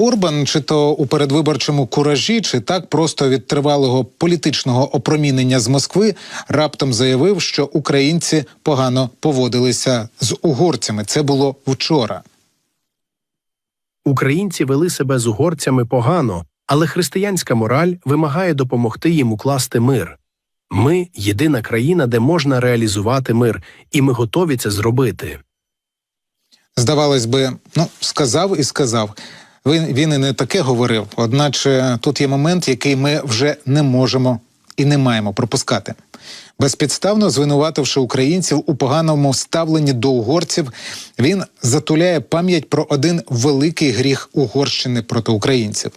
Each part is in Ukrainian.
Орбан, чи то у передвиборчому куражі, чи так просто від тривалого політичного опромінення з Москви, раптом заявив, що українці погано поводилися з угорцями. Це було вчора. Українці вели себе з угорцями погано, але християнська мораль вимагає допомогти їм укласти мир. Ми єдина країна, де можна реалізувати мир, і ми готові це зробити. Здавалось би, ну сказав і сказав. Він, він і не таке говорив. Одначе тут є момент, який ми вже не можемо і не маємо пропускати. Безпідставно звинувативши українців у поганому ставленні до угорців, він затуляє пам'ять про один великий гріх Угорщини проти українців.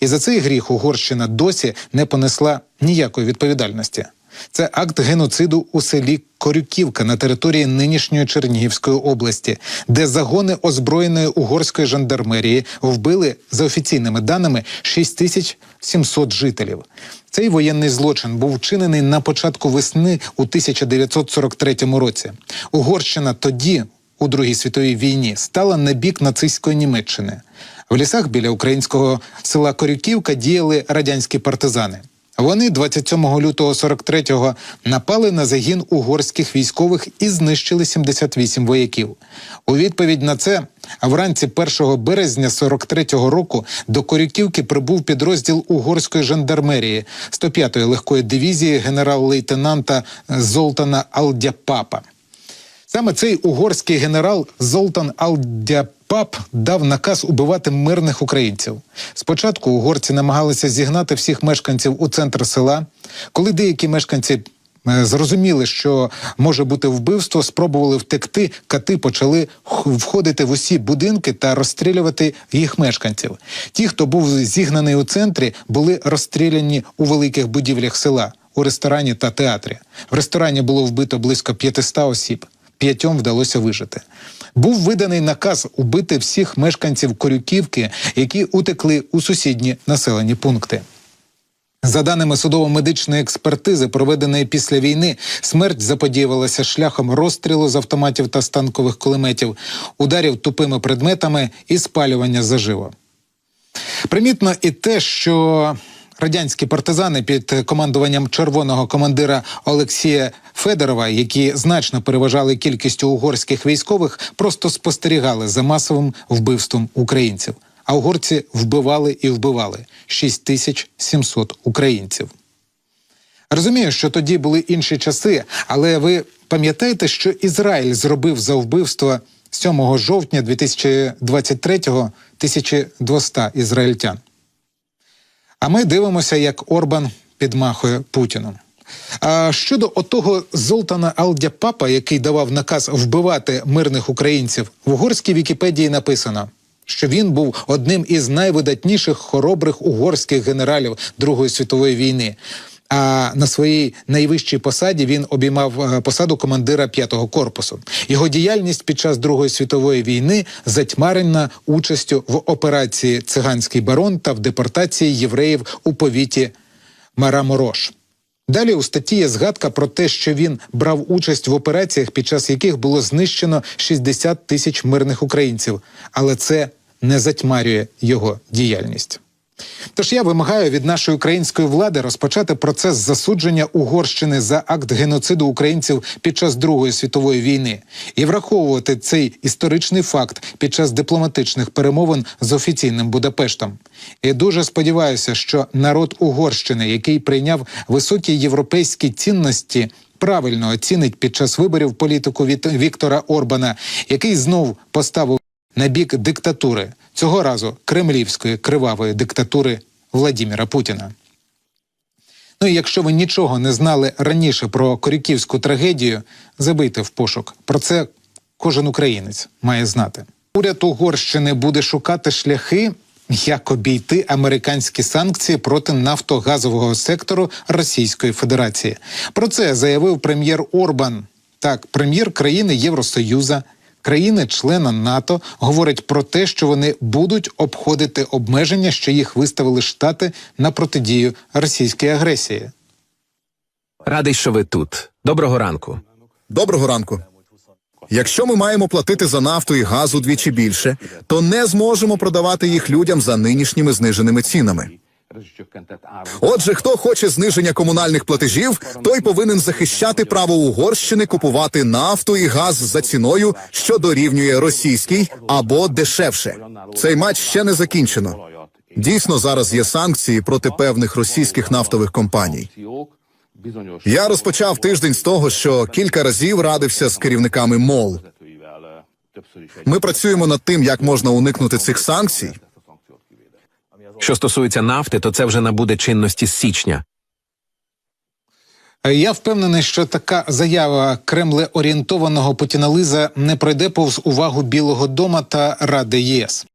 І за цей гріх Угорщина досі не понесла ніякої відповідальності. Це акт геноциду у селі Корюківка на території нинішньої Чернігівської області, де загони озброєної угорської жандармерії вбили за офіційними даними 6700 жителів. Цей воєнний злочин був вчинений на початку весни у 1943 році. Угорщина тоді, у Другій світовій війні, стала на бік нацистської Німеччини. В лісах біля українського села Корюківка діяли радянські партизани. Вони 27 лютого 43-го напали на загін угорських військових і знищили 78 вояків. У відповідь на це, вранці 1 березня 43-го року до Корюківки прибув підрозділ угорської жандармерії 105-ї легкої дивізії генерал-лейтенанта Золтана Алдяпапа. Саме цей угорський генерал Золтан Алдяпап дав наказ убивати мирних українців. Спочатку угорці намагалися зігнати всіх мешканців у центр села. Коли деякі мешканці е, зрозуміли, що може бути вбивство, спробували втекти, кати почали входити в усі будинки та розстрілювати їх мешканців. Ті, хто був зігнаний у центрі, були розстріляні у великих будівлях села, у ресторані та театрі. В ресторані було вбито близько 500 осіб п'ятьом вдалося вижити. Був виданий наказ убити всіх мешканців Корюківки, які утекли у сусідні населені пункти. За даними судово-медичної експертизи, проведеної після війни, смерть заподіювалася шляхом розстрілу з автоматів та станкових кулеметів, ударів тупими предметами і спалювання заживо. Примітно і те, що радянські партизани під командуванням червоного командира Олексія Федорова, які значно переважали кількістю угорських військових, просто спостерігали за масовим вбивством українців. А угорці вбивали і вбивали 6700 українців. Розумію, що тоді були інші часи, але ви пам'ятаєте, що Ізраїль зробив за вбивство 7 жовтня 2023-го 1200 ізраїльтян. А ми дивимося, як Орбан підмахує Путіну. А щодо отого Золтана Алдяпапа, який давав наказ вбивати мирних українців, в угорській Вікіпедії написано, що він був одним із найвидатніших хоробрих угорських генералів Другої світової війни. А на своїй найвищій посаді він обіймав е, посаду командира п'ятого корпусу. Його діяльність під час Другої світової війни затьмарена участю в операції Циганський барон та в депортації євреїв у повіті Мараморош. Далі у статті є згадка про те, що він брав участь в операціях, під час яких було знищено 60 тисяч мирних українців, але це не затьмарює його діяльність. Тож я вимагаю від нашої української влади розпочати процес засудження Угорщини за акт геноциду українців під час Другої світової війни і враховувати цей історичний факт під час дипломатичних перемовин з офіційним Будапештом. І дуже сподіваюся, що народ Угорщини, який прийняв високі європейські цінності. Правильно оцінить під час виборів політику від Віктора Орбана, який знов поставив на бік диктатури цього разу кремлівської кривавої диктатури Владіміра Путіна. Ну і якщо ви нічого не знали раніше про корюківську трагедію, забийте в пошук. Про це кожен українець має знати. Уряд Угорщини буде шукати шляхи, як обійти американські санкції проти нафтогазового сектору Російської Федерації. Про це заявив прем'єр Орбан. Так, прем'єр країни Євросоюза країни-члена НАТО говорять про те, що вони будуть обходити обмеження, що їх виставили штати на протидію російській агресії. Радий, що ви тут. Доброго ранку. Доброго ранку. Якщо ми маємо платити за нафту і газ удвічі більше, то не зможемо продавати їх людям за нинішніми зниженими цінами. Отже, хто хоче зниження комунальних платежів, той повинен захищати право Угорщини купувати нафту і газ за ціною, що дорівнює російській або дешевше. Цей матч ще не закінчено. Дійсно, зараз є санкції проти певних російських нафтових компаній. Я розпочав тиждень з того, що кілька разів радився з керівниками МОЛ. Ми працюємо над тим, як можна уникнути цих санкцій. Що стосується нафти, то це вже набуде чинності з січня. Е, Я впевнений, що така заява Кремле орієнтованого путінализа не пройде повз увагу Білого Дома та Ради ЄС.